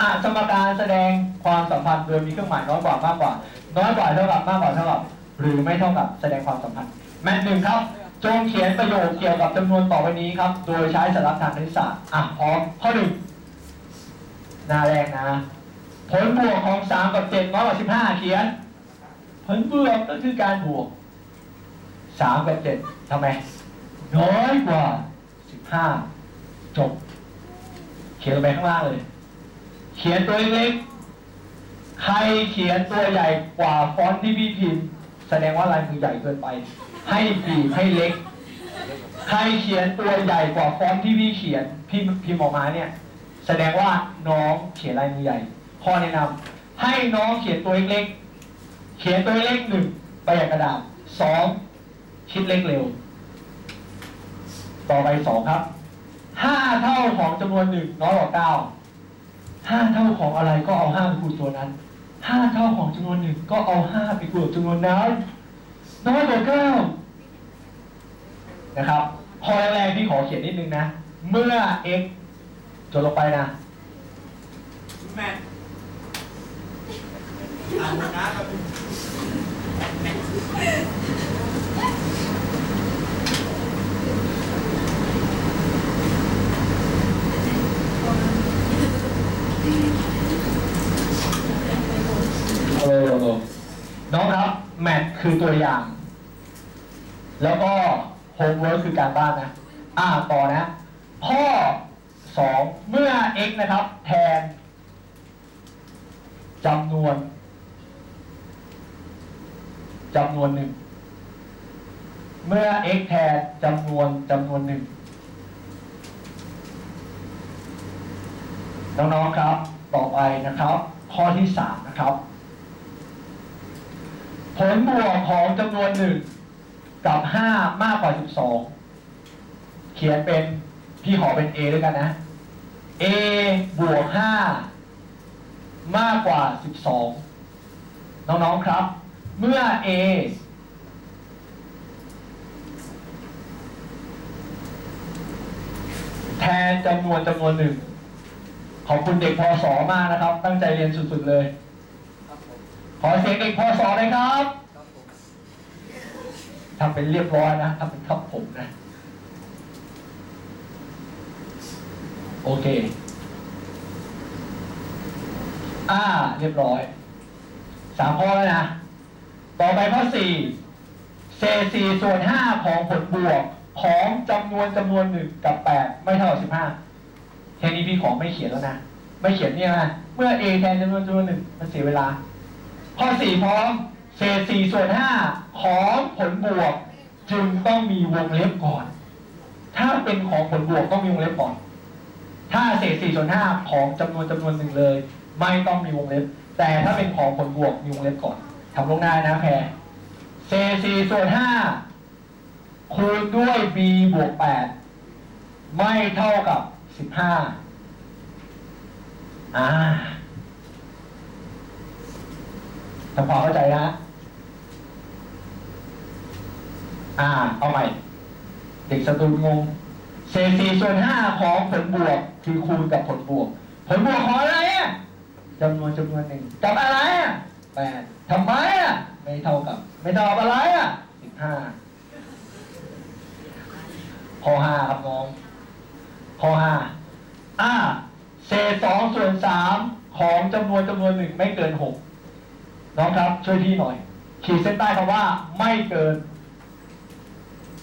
อะสมการแสดงความสัมพันธ์โดยมีเครื่องหมายน้อยกว่ามากกว่า น้อยกว่าเท่ากับมากกว่าเท่ากับ หรือไม่เท่ากับแสดงความสัมพันธ์ แมทหนึ่งครับ จงเขียนประโยคเกี่ยวกับจำนวนต่อไปนี้ครับ โดยใช้สาระทางคณิตศาสตร์อะพร้อมข้อหนึ่งหน้าแรกนะผลบวกของสามกับเจ็ดน้อยกว่าสิบห้าเขียน ผลบวกก็คือการบวกสามกับเจ็ดทำไม น้อยกว่าสิบห้าจบ เขียนลงไปข้างล่างเลย เขียนตัวเล็กๆใครเขียนตัวใหญ่กว่าฟอนต์ที่พี่พิมพ์แสดงว่าลายมือใหญ่เกินไป ให้บีบให้เล็ก ใครเขียนตัวใหญ่กว่าฟอนต์ที่พี่เขียนพี่พิมพ์ออกมาเนี่ย แสดงว่าน้องเขียนลายมือใหญ่ ข้อแนะนำให้น้องเขียนตัวเล็กๆเขียนตัวเล็กหนึ่งประหยัดกระดาษสองคิดเล็กเร็ว ต่อไปสองครับห้าเท่าของจำนวนหนึ่งน้อยกว่าเก้า ห้าเท่าของอะไรก็เอาห้าไปคูณตัวนั้นห้าเท่าของจำนวนหนึ่งก็เอาห้าไปคูณกับจำนวนนั้นน้อยกว่าเก้านะครับข้อแรกๆพี่ขอเขียนนิดนึงนะ เมื่อ x จดลงไปนะแม่อ่านนะครับ เออน้อง ครับ แมทคือตัวอย่าง แล้วก็โฮมเวิร์คคือการบ้านนะ อ่าต่อนะ ข้อสองเมื่อ x นะครับ แทนจำนวนจำนวนหนึ่ง เมื่อ x แทนจำนวนจำนวนหนึ่งน้องๆครับ ต่อไปนะครับ ข้อที่สามนะครับ ผลบวกของจำนวนหนึ่งกับห้ามากกว่าสิบสองเขียนเป็นพี่ขอเป็น A ด้วยกันนะ A บวกห้ามากกว่าสิบสองน้องๆครับ เมื่อ A แทนจำนวนจำนวนหนึ่งขอบคุณเด็กพศมากนะครับ ตั้งใจเรียนสุดๆเลย ขอเสียงเด็กพศเลยครับทำเป็นเรียบร้อยนะทำเป็นครับผมนะ โอเค อ่า เรียบร้อย สามข้อแล้วนะ ต่อไปข้อสี่เศษสี่ส่วนห้าของผลบวกของจำนวนจำนวนหนึ่งกับแปดไม่เท่าสิบห้าแค่นี้พี่ขอไม่เขียนแล้วนะ ไม่เขียนเนี่ยนะเมื่อ a แทนจำนวนจำนวนหนึ่งมันเสียเวลา ข้อสี่พร้อมเศษสี่ส่วนห้าของผลบวก จึงต้องมีวงเล็บก่อน ถ้าเป็นของผลบวกต้องมีวงเล็บก่อน ถ้าเศษสี่ส่วนห้าของจำนวนจำนวนหนึ่งเลย ไม่ต้องมีวงเล็บ แต่ถ้าเป็นของผลบวกมีวงเล็บก่อนทำลงหน้านะแพรเศษสี่ส่วนห้าคูณด้วย b บวกแปดไม่เท่ากับสิบห้าอ่า ทำความเข้าใจนะอ่า เอาใหม่ เด็กสตูลงง เศษสี่ส่วนห้าของผลบวก คือคูณกับผลบวก ผลบวกของอะไรอะจำนวนจำนวนหนึ่งกับอะไรอะแปดทำไมอะ ไม่เท่ากับ ไม่เท่ากับอะไรอะสิบห้าข้อห้าครับน้องข้อห้าอ่าเศษสองส่วนสามของจำนวนจำนวนหนึ่งไม่เกินหก น้องครับช่วยพี่หน่อย ขีดเส้นใต้คำว่า ไม่เกิน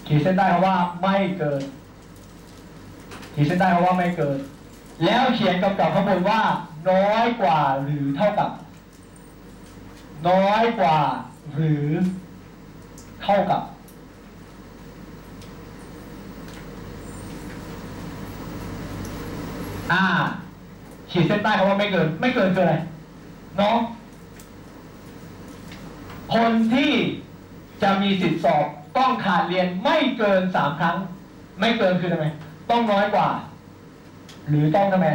ขีดเส้นใต้คำว่า ไม่เกิน ขีดเส้นใต้คำว่าไม่เกิน แล้วเขียนกำกับข้างบนว่า น้อยกว่าหรือเท่ากับ น้อยกว่า หรือ เท่ากับอ่าขีดเส้นใต้คำว่าไม่เกิน ไม่เกินคืออะไรน้อง คนที่จะมีสิทธิสอบต้องขาดเรียนไม่เกินสามครั้ง ไม่เกินคือทำไมต้องน้อยกว่า หรือต้องทำไม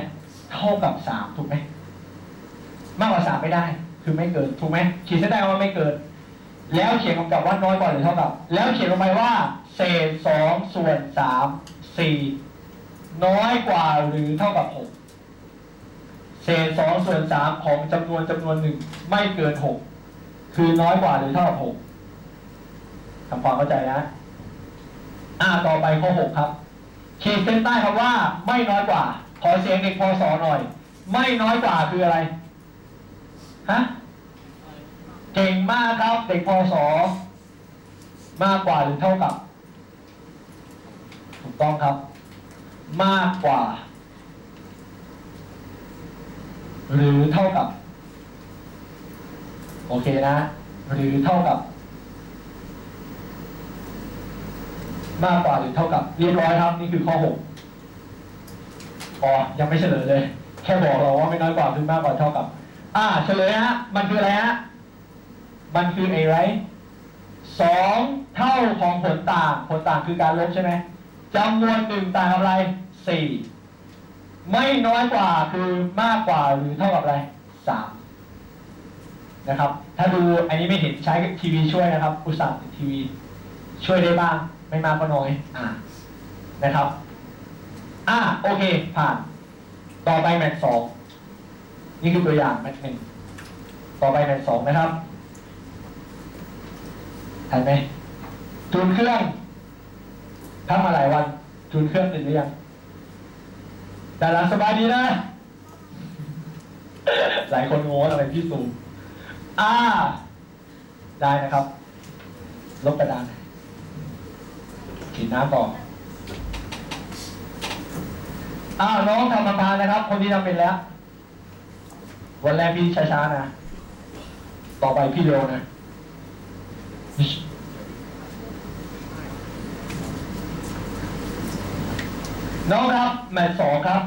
เท่ากับสามถูกไหมมากกว่าสามไม่ได้ คือไม่เกินถูกไหมขีดเส้นใต้ว่าไม่เกิน แล้วเขียนกำกับว่าน้อยกว่าหรือเท่ากับ แล้วเขียนลงไปว่า เศษสองส่วนสามสี่น้อยกว่าหรือเท่ากับหกเศเศษสองส่วนสามของจำนวนจำนวนหนึ่งไม่เกินหก คือน้อยกว่าหรือเท่ากับหกทำความเข้าใจนะ อ่าต่อไปข้อหกครับ ขีดเส้นใต้คำว่า ไม่น้อยกว่า ขอเสียงเด็กพศหน่อย ไม่น้อยกว่าคืออะไร ฮะ เก่งมากครับ เด็กพศมากกว่าหรือเท่ากับ ถูกต้องครับ มากกว่า หรือเท่ากับ โอเคนะ หรือเท่ากับ มากกว่าหรือเท่ากับเรียบร้อยครับ นี่คือข้อหกอ๋อยังไม่เฉลยเลย แค่บอกเราว่าไม่น้อยกว่าคือมากกว่าเท่ากับ อ่า เฉลยฮะ มันคืออะไรฮะ มันคืออะไรสองเท่าของผลต่าง ผลต่างคือการลบใช่ไหมจำนวนหนึ่งต่างอะไรสี่ไม่น้อยกว่าคือมากกว่าหรือเท่ากับอะไรสาม นะครับ ถ้าดูอันนี้ไม่เห็นใช้ทีวีช่วยนะครับ อุตส่าห์ติดทีวีช่วยได้บ้าง ไม่มากก็น้อยอ่านะครับ อ่าโอเค ผ่าน ต่อไปแมทสองนี่คือตัวอย่างแมทหนึ่งต่อไปแมทสองนะครับทันไหมจูนเครื่องทำมาหลายวันจูนเครื่องติดหรือยังแต่หลังสบายดีนะ หลายคนงงว่าทำไมพี่ซูม อ่า ได้นะครับ ลบกระดานฉีดน้ำต่อนอ้าวน้องทำทำทานนะครับ คนที่ทำเป็นแล้ว วันแรกพี่ช้าๆนะ ต่อไปพี่เร็วนะน้องครับแมทสองครับ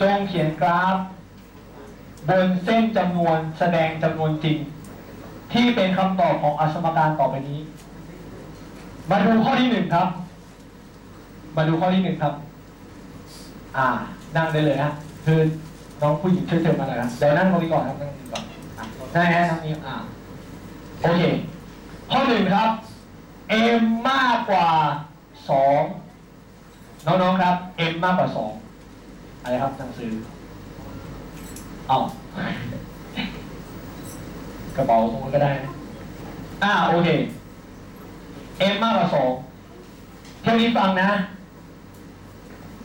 จงเขียนกราฟ บนเส้นจำนวนแสดงจำนวนจริง ที่เป็นคำตอบของอสมการต่อไปนี้ มาดูข้อที่หนึ่งครับ มาดูข้อที่หนึ่งครับ อ่า นั่งได้เลยนะคือน้องผู้หญิงช่วยเชิญมาหน่อยนะเดี๋ยวนั่งตรงนี้ก่อนครับนั่งตรงนี้ก่อนอะได้ฮะตรงนี้อ่าโอเค ข้อหนึ่งครับ m มากกว่าสองน้องๆครับ m มากกว่าสองอะไรครับหนังสือ เอากระเป๋าตรงนั้นก็ได้นะอ่าโอเค m มากกว่าสองเที่ยวนี้ฟังนะ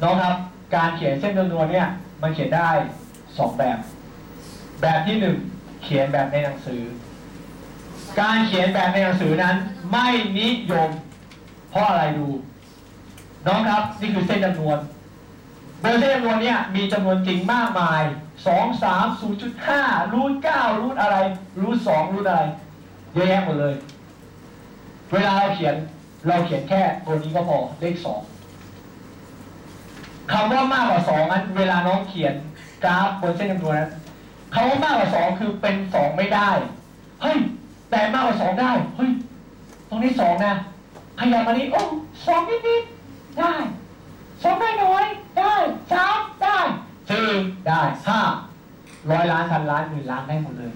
น้องครับ การเขียนเส้นจำนวนเนี่ย มันเขียนได้สองแบบ แบบที่หนึ่งเขียนแบบในหนังสือ การเขียนแบบในหนังสือนั้น ไม่นิยม เพราะอะไรดู น้องครับ นี่คือเส้นจำนวน บนเส้นจำนวนเนี่ยมีจำนวนจริงมากมายสองสามศูนย์จุดห้ารูทเก้ารูทอะไร รูทสองรูทอะไร เยอะแยะหมดเลย เวลาเราเขียนเราเขียนแค่ตัวนี้ก็พอเลขสองคำว่ามากกว่าสองนั้น เวลาน้องเขียนกราฟบนเส้นจำนวนนั้นคำว่ามากกว่าสองคือเป็นสองไม่ได้ เฮ้ย แต่มากกว่าสองได้ เฮ้ย ตรงนี้สองนะ ขยับมานี้โอ้สองนิดๆได้ สองไม่น้อยได้สามได้สี่ได้ห้าร้อยล้านพันล้านหมื่นล้านได้หมดเลย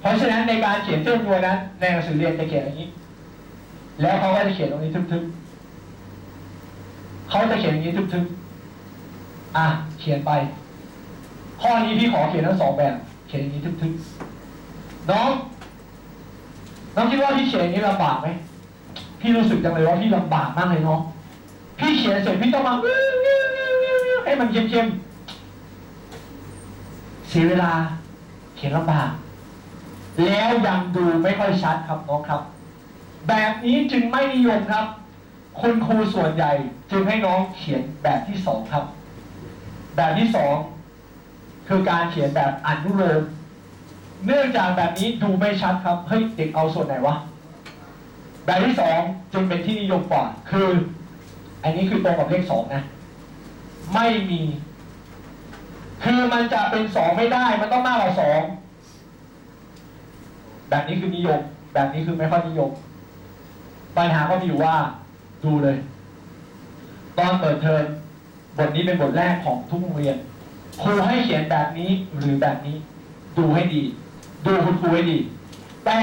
เพราะฉะนั้นในการเขียนเส้นจำนวนนั้นในหนังสือเรียนจะเขียนอย่างนี้ แล้วเขาก็จะเขียนตรงนี้ทึบๆเขาจะเขียนอย่างนี้ทึบๆอะเขียนไป ข้อนี้พี่ขอเขียนทั้งสองแบบ เขียนอย่างนี้ทึบๆน้องน้องคิดว่าพี่เขียนอย่างนี้ลำบากไหมพี่รู้สึกจังเลยว่าพี่ลำบากมากเลยเนาะ พี่เขียนเสร็จพี่ต้องมาให้มันเข้มๆเสียเวลา เขียนลำบาก แล้วยังดูไม่ค่อยชัดครับน้องครับ แบบนี้จึงไม่นิยมครับ คุณครูส่วนใหญ่ จึงให้น้องเขียนแบบที่สองครับ แบบที่สองคือการเขียนแบบอนุโลมเนื่องจากแบบนี้ดูไม่ชัดครับเฮ้ยเด็กเอาส่วนไหนวะแบบที่สองจึงเป็นที่นิยมกว่า คือ อันนี้คือตรงกับเลขสองนะ ไม่มี คือมันจะเป็นสองไม่ได้ มันต้องมากกว่าสอง แบบนี้คือนิยม แบบนี้คือไม่ค่อยนิยม ปัญหาก็มีอยู่ว่า ดูเลย ตอนเปิดเทอมบทนี้เป็นบทแรกของทุกโรงเรียน ครูให้เขียนแบบนี้หรือแบบนี้ ดูให้ดี ดูคุณครูให้ดี แต่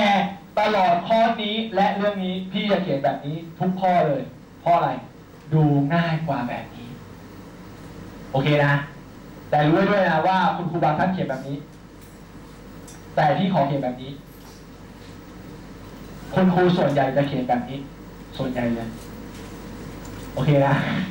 ตลอดข้อนี้และเรื่องนี้พี่จะเขียนแบบนี้ทุกข้อเลย เพราะอะไร ดูง่ายกว่าแบบนี้ โอเคนะ แต่รู้ไว้ด้วยนะว่าคุณครูบางท่านเขียนแบบนี้ แต่ที่ขอเขียนแบบนี้ คุณครูส่วนใหญ่จะเขียนแบบนี้ ส่วนใหญ่เลย โอเคนะ